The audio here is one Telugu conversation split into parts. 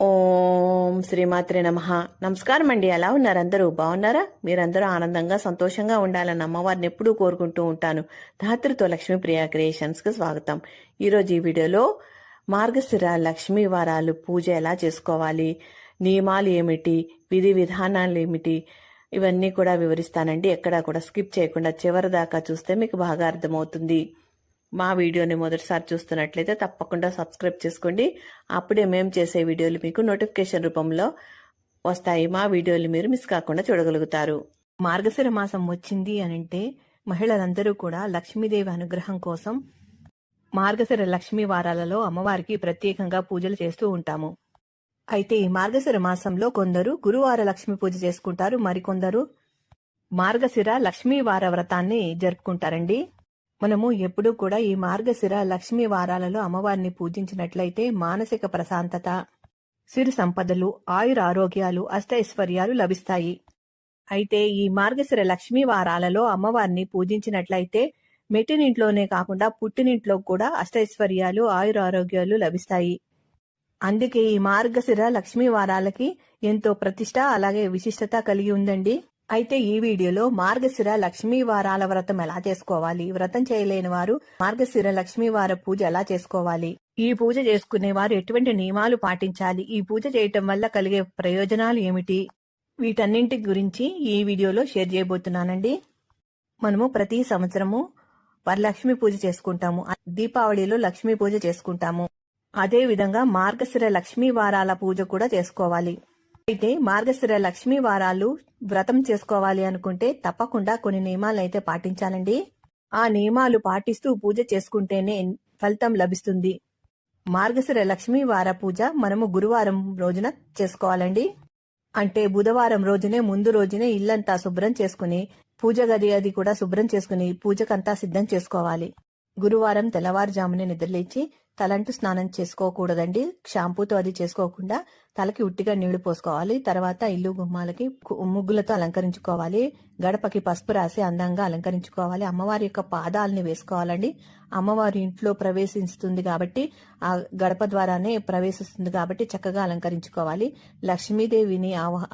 ఓం శ్రీమాత్రి నమ. నమస్కారం అండి. ఎలా ఉన్నారు అందరూ? బాగున్నారా? మీరందరూ ఆనందంగా సంతోషంగా ఉండాలని అమ్మవారిని ఎప్పుడూ కోరుకుంటూ ఉంటాను. ధాత్రితో లక్ష్మీ ప్రియా క్రియేషన్స్కి స్వాగతం. ఈరోజు ఈ వీడియోలో మార్గశిర లక్ష్మీ వారాలు పూజ ఎలా చేసుకోవాలి? నియమాలు ఏమిటి? విధి విధానాలు ఏమిటి? ఇవన్నీ కూడా వివరిస్తానండి. ఎక్కడా కూడా స్కిప్ చేయకుండా చివరి దాకా చూస్తే మీకు బాగా అర్థమవుతుంది. మా వీడియోని మొదటిసారి చూస్తున్నట్లయితే తప్పకుండా సబ్స్క్రైబ్ చేసుకోండి. అప్పుడే మేము చేసే వీడియోలు మీకు నోటిఫికేషన్ రూపంలో వస్తాయి. మా వీడియోలు మీరు మిస్ కాకుండా చూడగలుగుతారు. మార్గశిర మాసం వచ్చింది అని అంటే మహిళలందరూ కూడా లక్ష్మీదేవి అనుగ్రహం కోసం మార్గశిర లక్ష్మీ వారాలలో అమ్మవారికి ప్రత్యేకంగా పూజలు చేస్తూ ఉంటాము. అయితే ఈ మార్గశిర మాసంలో కొందరు గురువార లక్ష్మీ పూజ చేసుకుంటారు. మరికొందరు మార్గశిర లక్ష్మీ వార వ్రతాన్ని జరుపుకుంటారండి. మనము ఎప్పుడూ కూడా ఈ మార్గశిర లక్ష్మీ వారాలలో అమ్మవారిని పూజించినట్లయితే మానసిక ప్రశాంతత సిరు సంపదలు ఆయుర ఆరోగ్యాలు అష్టైశ్వర్యాలు లభిస్తాయి. అయితే ఈ మార్గశిర లక్ష్మీ వారాలలో అమ్మవారిని పూజించినట్లయితే మెట్టినింట్లోనే కాకుండా పుట్టినింట్లో కూడా అష్టైశ్వర్యాలు ఆయుర ఆరోగ్యాలు లభిస్తాయి. అందుకే ఈ మార్గశిర లక్ష్మీ వారాలకి ఎంతో ప్రతిష్ట అలాగే విశిష్టత కలిగి ఉందండి. అయితే ఈ వీడియోలో మార్గశిర లక్ష్మీ వారాల వ్రతం ఎలా చేసుకోవాలి? వ్రతం చేయలేని వారు మార్గశిర లక్ష్మీ వార పూజ ఎలా చేసుకోవాలి? ఈ పూజ చేసుకునే వారు ఎటువంటి నియమాలు పాటించాలి? ఈ పూజ చేయటం వల్ల కలిగే ప్రయోజనాలు ఏమిటి? వీటన్నింటి గురించి ఈ వీడియోలో షేర్ చేయబోతున్నానండి. మనము ప్రతి సంవత్సరము వరలక్ష్మి పూజ చేసుకుంటాము. దీపావళిలో లక్ష్మీ పూజ చేసుకుంటాము. అదే విధంగా మార్గశిర లక్ష్మీ వారాల పూజ కూడా చేసుకోవాలి. అయితే మార్గశిర లక్ష్మీ వారాలు వ్రతం చేసుకోవాలి అనుకుంటే తప్పకుండా కొన్ని నియమాలు అయితే పాటించాలండి. ఆ నియమాలు పాటిస్తూ పూజ చేసుకుంటేనే ఫలితం లభిస్తుంది. మార్గశిర లక్ష్మీ వార పూజ మనము గురువారం రోజున చేసుకోవాలండి. అంటే బుధవారం రోజునే ముందు రోజునే ఇల్లంతా శుభ్రం చేసుకుని పూజ గది అది కూడా శుభ్రం చేసుకుని పూజకంతా సిద్ధం చేసుకోవాలి. గురువారం తెల్లవారుజామునే నిద్రలేచి తలంటూ స్నానం చేసుకోకూడదండి. షాంపూతో అది చేసుకోకుండా తలకి ఉట్టిగా నీళ్ళు పోసుకోవాలి. తర్వాత ఇల్లు గుమ్మాలకి ముగ్గులతో అలంకరించుకోవాలి. గడపకి పసుపు రాసి అందంగా అలంకరించుకోవాలి. అమ్మవారి యొక్క పాదాలని వేసుకోవాలండి. అమ్మవారి ఇంట్లో ప్రవేశిస్తుంది కాబట్టి ఆ గడప ద్వారానే ప్రవేశిస్తుంది కాబట్టి చక్కగా అలంకరించుకోవాలి. లక్ష్మీదేవిని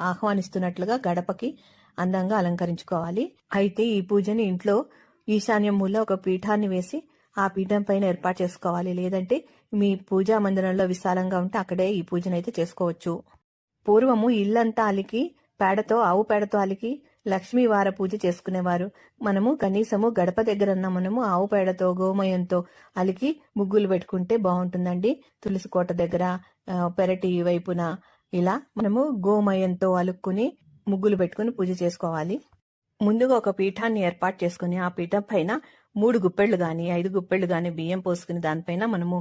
ఆహ్వానిస్తున్నట్లుగా గడపకి అందంగా అలంకరించుకోవాలి. అయితే ఈ పూజని ఇంట్లో ఈశాన్యం మూల ఒక పీఠాన్ని వేసి ఆ పీఠం పైన ఏర్పాటు చేసుకోవాలి. లేదంటే మీ పూజా మందిరంలో విశాలంగా ఉంటే అక్కడే ఈ పూజనైతే చేసుకోవచ్చు. పూర్వము ఇల్లంతా అలికి పేడతో ఆవు పేడతో అలికి లక్ష్మీవార పూజ చేసుకునేవారు. మనము కనీసము గడప దగ్గరన్న మనము ఆవు పేడతో గోమయంతో అలికి ముగ్గులు పెట్టుకుంటే బాగుంటుందండి. తులసి కోట దగ్గర పెరటి వైపున ఇలా మనము గోమయంతో అలుక్కుని ముగ్గులు పెట్టుకుని పూజ చేసుకోవాలి. ముందుగా ఒక పీఠాన్ని ఏర్పాటు చేసుకుని ఆ పీఠం పైన మూడు గుప్పెళ్ళు గాని ఐదు గుప్పెళ్ళు గాని బియ్యం పోసుకుని దానిపైన మనము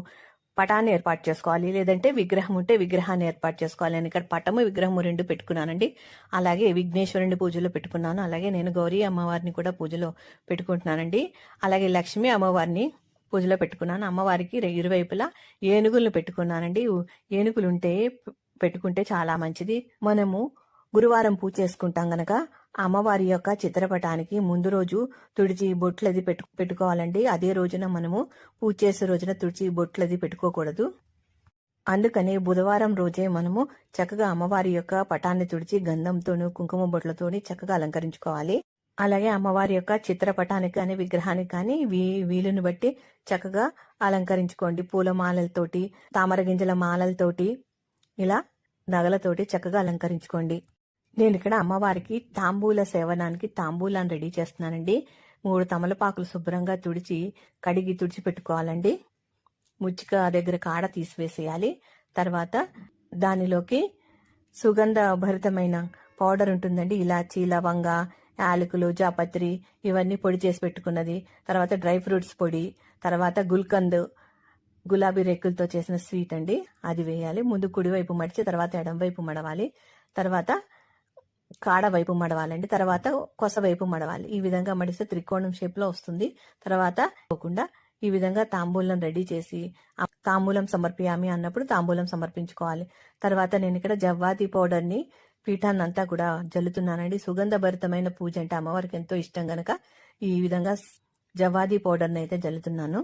పటాన్ని ఏర్పాటు చేసుకోవాలి. లేదంటే విగ్రహం ఉంటే విగ్రహాన్ని ఏర్పాటు చేసుకోవాలి. నేను ఇక్కడ పటము విగ్రహము రెండు పెట్టుకున్నానండి. అలాగే విఘ్నేశ్వరుని పూజలో పెట్టుకున్నాను. అలాగే నేను గౌరీ అమ్మవారిని కూడా పూజలో పెట్టుకుంటున్నానండి. అలాగే లక్ష్మీ అమ్మవారిని పూజలో పెట్టుకున్నాను. అమ్మవారికి ఇరువైపులా ఏనుగులను పెట్టుకున్నానండి. ఏనుగులు ఉంటే పెట్టుకుంటే చాలా మంచిది. మనము గురువారం పూజ చేసుకుంటాం గనక అమ్మవారి యొక్క చిత్రపటానికి ముందు రోజు తుడిచి బొట్లది పెట్టు పెట్టుకోవాలండి. అదే రోజున మనము పూజ చేసే రోజున తుడిచి బొట్లది పెట్టుకోకూడదు. అందుకని బుధవారం రోజే మనము చక్కగా అమ్మవారి యొక్క పటాన్ని తుడిచి గంధంతోను కుంకుమ బొట్లతోని చక్కగా అలంకరించుకోవాలి. అలాగే అమ్మవారి యొక్క చిత్రపటానికి కానీ విగ్రహానికి కానీ వీ వీలుని బట్టి చక్కగా అలంకరించుకోండి. పూల మాలలతోటి తామర గింజల మాలలతోటి ఇలా నగలతోటి చక్కగా అలంకరించుకోండి. నేను ఇక్కడ అమ్మవారికి తాంబూల సేవనానికి తాంబూలాన్ని రెడీ చేస్తున్నానండి. మూడు తమలపాకులు శుభ్రంగా తుడిచి కడిగి తుడిచి పెట్టుకోవాలండి ముచ్చిక దగ్గర కాడ తీసివేసేయాలి. తర్వాత దానిలోకి సుగంధ భరితమైన పౌడర్ ఉంటుందండి. ఇలాచి లవంగ యాలకులు జాపత్రి ఇవన్నీ పొడి చేసి పెట్టుకున్నది. తర్వాత డ్రై ఫ్రూట్స్ పొడి తర్వాత గుల్కంద్ గులాబీ రెక్కులతో చేసిన స్వీట్ అండి. అది వేయాలి. ముందు కుడివైపు మడిచి తర్వాత ఎడం వైపు మడవాలి. తర్వాత కాడ వైపు మడవాలండి. తర్వాత కొస వైపు మడవాలి. ఈ విధంగా మడిస్తే త్రికోణం షేప్లో వస్తుంది. తర్వాత పోకుండా ఈ విధంగా తాంబూలం రెడీ చేసి తాంబూలం సమర్పియామి అన్నప్పుడు తాంబూలం సమర్పించుకోవాలి. తర్వాత నేను ఇక్కడ జవ్వాతి పౌడర్ని అంతా కూడా జల్లుతున్నానండి. సుగంధభరితమైన పూజ అంటే అమ్మవారికి ఎంతో ఇష్టం గనక ఈ విధంగా జవ్వాది పౌడర్ని అయితే జల్లుతున్నాను.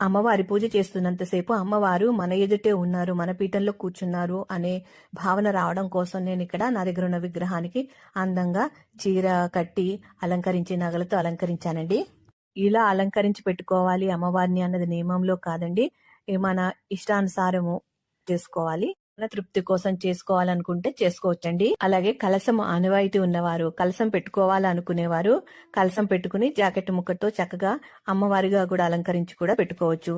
అమ్మవారి పూజ చేస్తున్నంతసేపు అమ్మవారు మన ఎదుటే ఉన్నారు మన పీఠంలో కూర్చున్నారు అనే భావన రావడం కోసం నేను ఇక్కడ నా దగ్గర ఉన్న విగ్రహానికి అందంగా చీర కట్టి అలంకరించి నగలతో అలంకరించానండి. ఇలా అలంకరించి పెట్టుకోవాలి అమ్మవారిని అన్నది నియమంలో కాదండి. మన ఇష్టానుసారము చేసుకోవాలి. మన తృప్తి కోసం చేసుకోవాలనుకుంటే చేసుకోవచ్చండి. అలాగే కలసం ఆనవాయితీ ఉన్నవారు కలసం పెట్టుకోవాలనుకునేవారు కలసం పెట్టుకుని జాకెట్ ముక్కతో చక్కగా అమ్మవారిగా కూడా అలంకరించి కూడా పెట్టుకోవచ్చు.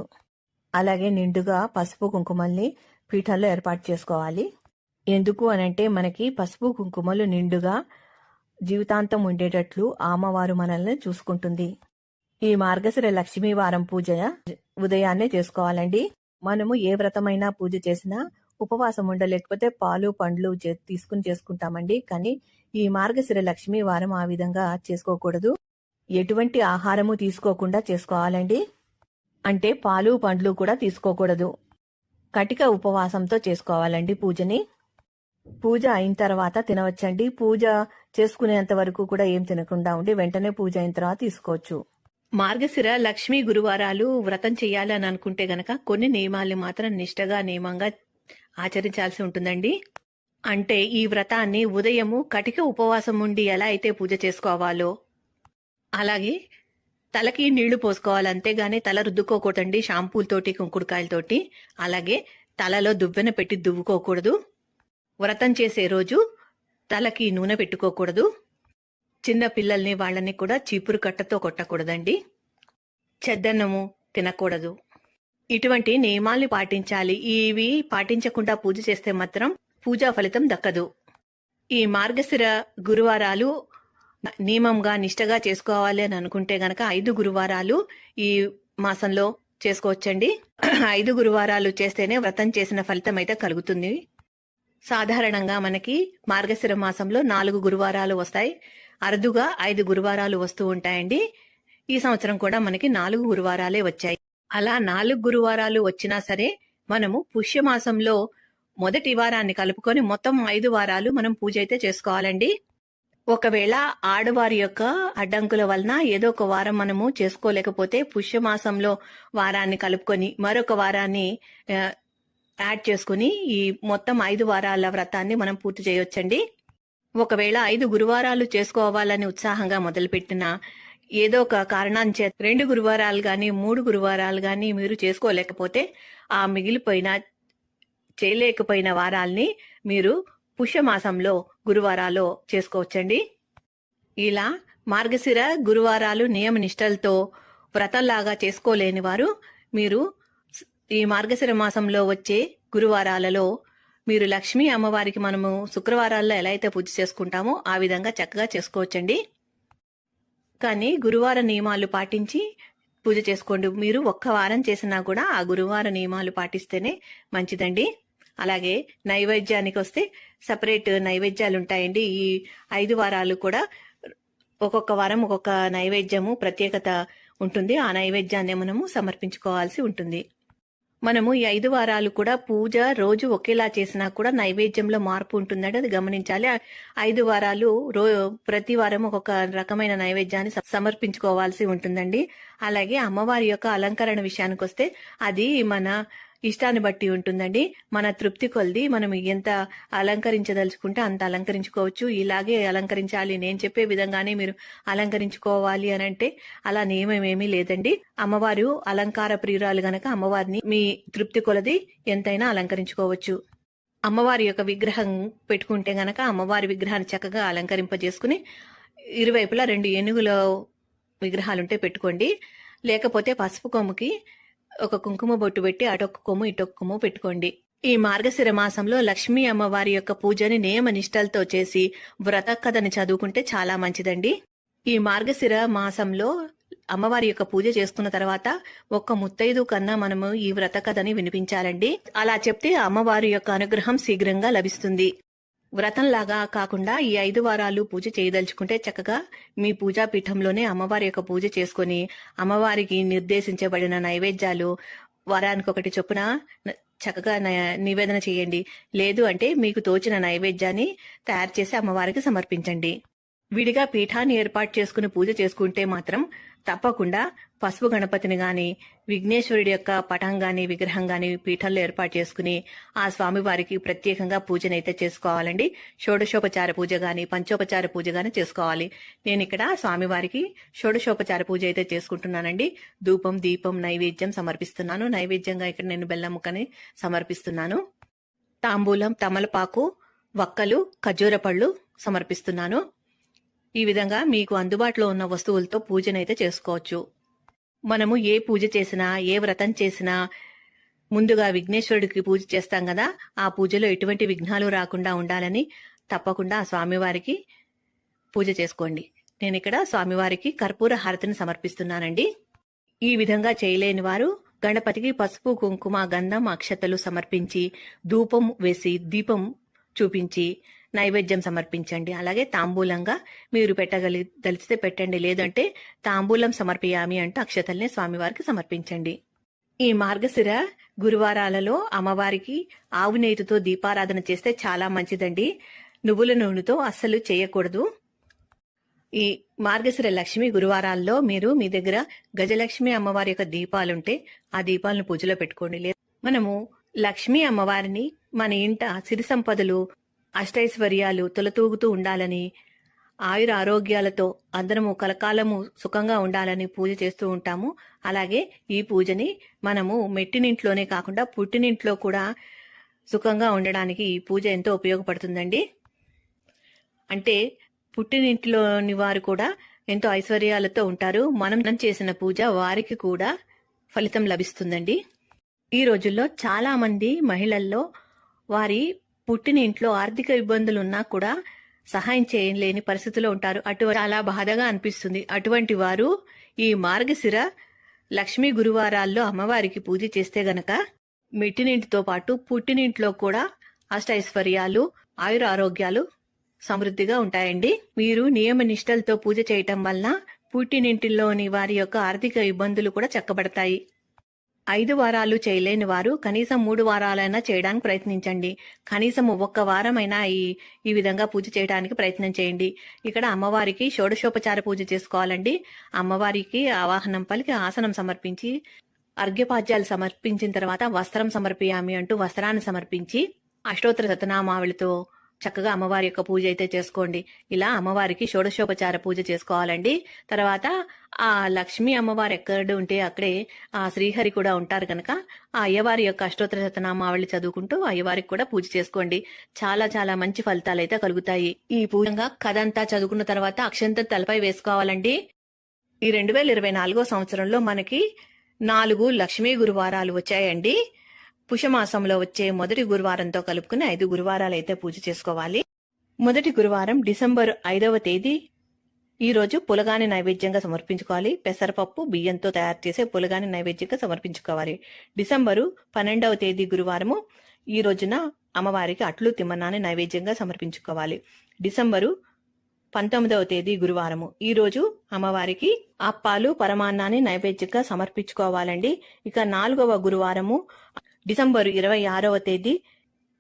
అలాగే నిండుగా పసుపు కుంకుమల్ని పీఠాల్లో ఏర్పాటు చేసుకోవాలి. ఎందుకు అనంటే మనకి పసుపు కుంకుమలు నిండుగా జీవితాంతం ఉండేటట్లు అమ్మవారు మనల్ని చూసుకుంటుంది. ఈ మార్గశిర లక్ష్మీ వారం పూజ ఉదయాన్నే చేసుకోవాలండి. మనము ఏ వ్రతమైనా పూజ చేసినా ఉపవాసం ఉండలేకపోతే పాలు పండ్లు చే- తీసుకుని చేసుకుంటామండి. కానీ ఈ మార్గశిర లక్ష్మీ వారం ఆ విధంగా చేసుకోకూడదు. ఎటువంటి ఆహారము తీసుకోకుండా చేసుకోవాలండి. అంటే పాలు పండ్లు కూడా తీసుకోకూడదు. కటిక ఉపవాసంతో చేసుకోవాలండి పూజని. పూజ అయిన తర్వాత తినవచ్చండి. పూజ చేసుకునేంత వరకు కూడా ఏం తినకుండా ఉండి వెంటనే పూజ అయిన తర్వాత తీసుకోవచ్చు. మార్గశిర లక్ష్మీ గురువారాలు వ్రతం చేయాలని అనుకుంటే గనక కొన్ని నియమాల్ని మాత్రం నిష్టగా నియమంగా ఆచరించాల్సి ఉంటుందండి. అంటే ఈ వ్రతాన్ని ఉదయము కటిక ఉపవాసం ఉండి ఎలా అయితే పూజ చేసుకోవాలో అలాగే తలకి నీళ్ళు పోసుకోవాలి అంతేగాని తల రుద్దుకోకూడదండి షాంపూలతోటి కుంకుడుకాయలతోటి అలాగే తలలో దువ్వెన పెట్టి దువ్వుకోకూడదు. వ్రతం చేసే రోజు తలకి నూనె పెట్టుకోకూడదు. చిన్న పిల్లల్ని వాళ్ళని కూడా చీపురు కట్టతో కొట్టకూడదండి. చెద్దన్నము తినకూడదు. ఇటువంటి నియమాల్ని పాటించాలి. ఇవి పాటించకుండా పూజ చేస్తే మాత్రం పూజా ఫలితం దక్కదు. ఈ మార్గశిర గురువారాలు నియమంగా నిష్టగా చేసుకోవాలి అని అనుకుంటే గనక ఐదు గురువారాలు ఈ మాసంలో చేసుకోవచ్చండి. ఐదు గురువారాలు చేస్తేనే వ్రతం చేసిన ఫలితం అయితే కలుగుతుంది. సాధారణంగా మనకి మార్గశిర మాసంలో నాలుగు గురువారాలు వస్తాయి. అరుదుగా ఐదు గురువారాలు వస్తూ ఉంటాయండి. ఈ సంవత్సరం కూడా మనకి నాలుగు గురువారాలే వచ్చాయి. అలా నాలుగు గురువారాలు వచ్చినా సరే మనము పుష్యమాసంలో మొదటి వారాన్ని కలుపుకొని మొత్తం ఐదు వారాలు మనం పూజ అయితే చేసుకోవాలండి. ఒకవేళ ఆడవారి యొక్క అడ్డంకుల వలన ఏదో ఒక వారం మనము చేసుకోలేకపోతే పుష్యమాసంలో వారాన్ని కలుపుకొని మరొక వారాన్ని యాడ్ చేసుకుని ఈ మొత్తం ఐదు వారాల వ్రతాన్ని మనం పూర్తి చేయొచ్చండి. ఒకవేళ ఐదు గురువారాలు చేసుకోవాలని ఉత్సాహంగా మొదలుపెట్టిన ఏదో ఒక కారణాన్ని చేత రెండు గురువారాలు కానీ మూడు గురువారాలు కానీ మీరు చేసుకోలేకపోతే ఆ మిగిలిపోయిన చేయలేకపోయిన వారాల్ని మీరు పుష్యమాసంలో గురువారాలో చేసుకోవచ్చండి. ఇలా మార్గశిర గురువారాలు నియమ నిష్టలతో వ్రతంలాగా చేసుకోలేని వారు మీరు ఈ మార్గశిర మాసంలో వచ్చే గురువారాలలో మీరు లక్ష్మీ అమ్మవారికి మనము శుక్రవారాల్లో ఎలా అయితే పూజ చేసుకుంటామో ఆ విధంగా చక్కగా చేసుకోవచ్చండి. కానీ గురువార నియమాలు పాటించి పూజ చేసుకోండి. మీరు ఒక్క వారం చేసినా కూడా ఆ గురువార నియమాలు పాటిస్తేనే మంచిదండి. అలాగే నైవేద్యానికి వస్తే సపరేట్ నైవేద్యాలు ఉంటాయండి. ఈ ఐదు వారాలు కూడా ఒక్కొక్క వారం ఒక్కొక్క నైవేద్యము ప్రత్యేకత ఉంటుంది. ఆ నైవేద్యాన్ని మనము సమర్పించుకోవాల్సి ఉంటుంది. మనము ఈ ఐదు వారాలు కూడా పూజ రోజు ఒకేలా చేసినా కూడా నైవేద్యంలో మార్పు ఉంటుందంటే అది గమనించాలి. ఐదు వారాలు రో ప్రతి వారం ఒక్కొక్క రకమైన నైవేద్యాన్ని స- సమర్పించుకోవాల్సి ఉంటుందండి. అలాగే అమ్మవారి యొక్క అలంకరణ విషయానికి వస్తే అది మన ఇష్టాన్ని బట్టి ఉంటుందండి. మన తృప్తి కొలది మనం ఎంత అలంకరించదలుచుకుంటే అంత అలంకరించుకోవచ్చు. ఇలాగే అలంకరించాలి నేను చెప్పే విధంగానే మీరు అలంకరించుకోవాలి అని అంటే అలా నియమం ఏమీ లేదండి. అమ్మవారు అలంకార ప్రియురాలు గనక అమ్మవారిని మీ తృప్తి కొలది ఎంతైనా అలంకరించుకోవచ్చు. అమ్మవారి యొక్క విగ్రహం పెట్టుకుంటే గనక అమ్మవారి విగ్రహాన్ని చక్కగా అలంకరింపజేసుకుని ఇరువైపులా రెండు ఏనుగుల విగ్రహాలుంటే పెట్టుకోండి. లేకపోతే పసుపు కొమ్ముకి ఒక కుంకుమ బొట్టు పెట్టి అటొక్క కొమ్ము ఇటొక్క కొమ్ము పెట్టుకోండి. ఈ మార్గశిర మాసంలో లక్ష్మీ అమ్మవారి యొక్క పూజని నియమ నిష్టలతో చేసి వ్రత కథని చదువుకుంటే చాలా మంచిదండి. ఈ మార్గశిర మాసంలో అమ్మవారి యొక్క పూజ చేసుకున్న తర్వాత ఒక్క ముత్తైదు కన్నా మనము ఈ వ్రత కథని వినిపించాలండి. అలా చెప్తే అమ్మవారి యొక్క అనుగ్రహం శీఘ్రంగా లభిస్తుంది. వ్రతంలాగా కాకుండా ఈ ఐదు వారాలు పూజ చేయదలుచుకుంటే చక్కగా మీ పూజా పీఠంలోనే అమ్మవారి యొక్క పూజ చేసుకుని అమ్మవారికి నిర్దేశించబడిన నైవేద్యాలు వారానికి ఒకటి చొప్పున చక్కగా నివేదన చేయండి. లేదు అంటే మీకు తోచిన నైవేద్యాన్ని తయారు చేసి అమ్మవారికి సమర్పించండి. విడిగా పీఠాన్ని ఏర్పాటు చేసుకుని పూజ చేసుకుంటే మాత్రం తప్పకుండా పసుపు గణపతిని గాని విఘ్నేశ్వరుడి యొక్క పటం గాని విగ్రహం గాని పీఠంలో ఏర్పాటు చేసుకుని ఆ స్వామివారికి ప్రత్యేకంగా పూజనైతే చేసుకోవాలండి. షోడశోపచార పూజ గాని పంచోపచార పూజ గాని చేసుకోవాలి. నేను ఇక్కడ స్వామివారికి షోడశోపచార పూజ అయితే చేసుకుంటున్నానండి. ధూపం దీపం నైవేద్యం సమర్పిస్తున్నాను. నైవేద్యంగా ఇక్కడ నేను బెల్లం ముక్కని సమర్పిస్తున్నాను. తాంబూలం తమలపాకు వక్కలు ఖర్జూర పళ్ళు సమర్పిస్తున్నాను. ఈ విధంగా మీకు అందుబాటులో ఉన్న వస్తువులతో పూజనైతే చేసుకోవచ్చు. మనము ఏ పూజ చేసినా ఏ వ్రతం చేసినా ముందుగా విఘ్నేశ్వరుడికి పూజ చేస్తాం కదా ఆ పూజలో ఎటువంటి విఘ్నాలు రాకుండా ఉండాలని తప్పకుండా ఆ స్వామివారికి పూజ చేసుకోండి. నేను ఇక్కడ స్వామివారికి కర్పూర హారతిని సమర్పిస్తున్నానండి. ఈ విధంగా చేయలేని వారు గణపతికి పసుపు కుంకుమ గంధం అక్షతలు సమర్పించి ధూపం వేసి దీపం చూపించి నైవేద్యం సమర్పించండి. అలాగే తాంబూలంగా మీరు పెట్టగలి దలిచితే పెట్టండి. లేదంటే తాంబూలం సమర్పయామి అంటూ అక్షతల్ని స్వామివారికి సమర్పించండి. ఈ మార్గశిర గురువారాలలో అమ్మవారికి ఆవు నేతితో దీపారాధన చేస్తే చాలా మంచిదండి. నువ్వుల నూనెతో అస్సలు చేయకూడదు. ఈ మార్గశిర లక్ష్మి గురువారాల్లో మీరు మీ దగ్గర గజలక్ష్మి అమ్మవారి యొక్క దీపాలుంటే ఆ దీపాలను పూజలో పెట్టుకోండి. లేదు మనము లక్ష్మీ అమ్మవారిని మన ఇంట సిరి సంపదలు అష్టైశ్వర్యాలు తొలతూగుతూ ఉండాలని ఆయుర ఆరోగ్యాలతో అందరము కలకాలము సుఖంగా ఉండాలని పూజ చేస్తూ ఉంటాము. అలాగే ఈ పూజని మనము మెట్టినింట్లోనే కాకుండా పుట్టినింట్లో కూడా సుఖంగా ఉండడానికి ఈ పూజ ఎంతో ఉపయోగపడుతుందండి. అంటే పుట్టినింటిలోని వారు కూడా ఎంతో ఐశ్వర్యాలతో ఉంటారు. మనం చేసిన పూజ వారికి కూడా ఫలితం లభిస్తుందండి. ఈ రోజుల్లో చాలా మంది మహిళల్లో వారి పుట్టిన ఇంట్లో ఆర్థిక ఇబ్బందులు ఉన్నా కూడా సహాయం చేయలేని పరిస్థితిలో ఉంటారు. అటు చాలా బాధగా అనిపిస్తుంది. అటువంటి వారు ఈ మార్గశిర లక్ష్మీ గురువారాల్లో అమ్మవారికి పూజ చేస్తే గనక మిట్టినింటితో పాటు పుట్టినింట్లో కూడా అష్టైశ్వర్యాలు ఆయుర ఆరోగ్యాలు సమృద్ధిగా ఉంటాయండి. మీరు నియమ నిష్టలతో పూజ చేయటం వల్ల పుట్టినింటిలోని వారి యొక్క ఆర్థిక ఇబ్బందులు కూడా చక్కబడతాయి. ఐదు వారాలు చేయలేని వారు కనీసం మూడు వారాలైనా చేయడానికి ప్రయత్నించండి. కనీసం ఒక్క వారమైనా ఈ ఈ విధంగా పూజ చేయడానికి ప్రయత్నం చేయండి. ఇక్కడ అమ్మవారికి షోడశోపచార పూజ చేసుకోవాలండి. అమ్మవారికి ఆవాహనం పలికి ఆసనం సమర్పించి అర్ఘ్యపాద్యాలు సమర్పించిన తర్వాత వస్త్రం సమర్పియామి అంటూ వస్త్రాన్ని సమర్పించి అష్టోత్తర సతనామావళితో చక్కగా అమ్మవారి యొక్క పూజ అయితే చేసుకోండి. ఇలా అమ్మవారికి షోడశోపచార పూజ చేసుకోవాలండి. తర్వాత ఆ లక్ష్మీ అమ్మవారు ఎక్కడ ఉంటే అక్కడే ఆ శ్రీహరి కూడా ఉంటారు కనుక ఆ అయ్యవారి యొక్క అష్టోత్తర శతనామావళి చదువుకుంటూ అయ్యవారికి కూడా పూజ చేసుకోండి. చాలా చాలా మంచి ఫలితాలు అయితే కలుగుతాయి. ఈ పూజంగా కథ అంతా చదువుకున్న తర్వాత అక్షంత తలపై వేసుకోవాలండి. ఈ రెండు వేల ఇరవై నాలుగో సంవత్సరంలో మనకి నాలుగు లక్ష్మీ గురువారాలు వచ్చాయండి. పుషమాసంలో వచ్చే మొదటి గురువారంతో కలుపుకుని ఐదు గురువారాలు అయితే పూజ చేసుకోవాలి. మొదటి గురువారం డిసెంబర్ ఐదవ తేదీ. ఈ రోజు పులగాని నైవేద్యంగా సమర్పించుకోవాలి. పెసరపప్పు బియ్యంతో తయారు చేసే పులగాని నైవేద్యంగా సమర్పించుకోవాలి. డిసెంబరు పన్నెండవ తేదీ గురువారము. ఈ రోజున అమ్మవారికి అట్లు తిమ్మనాన్ని నైవేద్యంగా సమర్పించుకోవాలి. డిసెంబరు పంతొమ్మిదవ తేదీ గురువారము. ఈ రోజు అమ్మవారికి అప్పాలు పరమాన్నాన్ని నైవేద్యంగా సమర్పించుకోవాలండి. ఇక నాలుగవ గురువారము. డిసెంబర్ ఇరవై ఆరవ తేదీ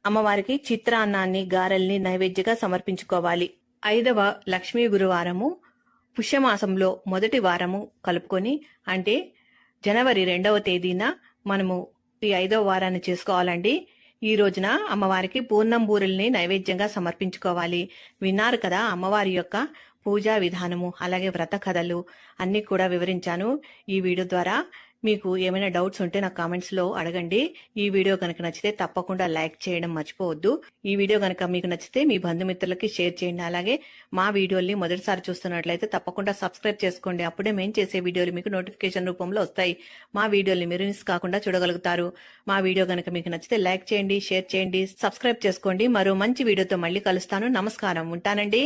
అమ్మవారికి చిత్రాన్నాన్ని గారెల్ని నైవేద్యంగా సమర్పించుకోవాలి. ఐదవ లక్ష్మీ గురువారము పుష్యమాసంలో మొదటి వారము కలుపుకొని అంటే జనవరి రెండవ తేదీన మనము ఈ ఐదవ వారాన్ని చేసుకోవాలండి. ఈ రోజున అమ్మవారికి పూర్ణం బూరెల్ని నైవేద్యంగా సమర్పించుకోవాలి. విన్నారు కదా అమ్మవారి యొక్క పూజా విధానము అలాగే వ్రత కథలు అన్ని కూడా వివరించాను. ఈ వీడియో ద్వారా మీకు ఏమైనా డౌట్స్ ఉంటే నాకు కామెంట్స్లో అడగండి. ఈ వీడియో కనుక నచ్చితే తప్పకుండా లైక్ చేయడం మర్చిపోవద్దు. ఈ వీడియో కనుక మీకు నచ్చితే మీ బంధుమిత్రులకి షేర్ చేయండి. అలాగే మా వీడియోల్ని మొదటిసారి చూస్తున్నట్లయితే తప్పకుండా సబ్స్క్రైబ్ చేసుకోండి. అప్పుడే మేము చేసే వీడియోలు మీకు నోటిఫికేషన్ రూపంలో వస్తాయి. మా వీడియోల్ని మీరు మిస్ కాకుండా చూడగలుగుతారు. మా వీడియో కనుక మీకు నచ్చితే లైక్ చేయండి షేర్ చేయండి సబ్స్క్రైబ్ చేసుకోండి. మరో మంచి వీడియోతో మళ్ళీ కలుస్తాను. నమస్కారం. ఉంటానండి.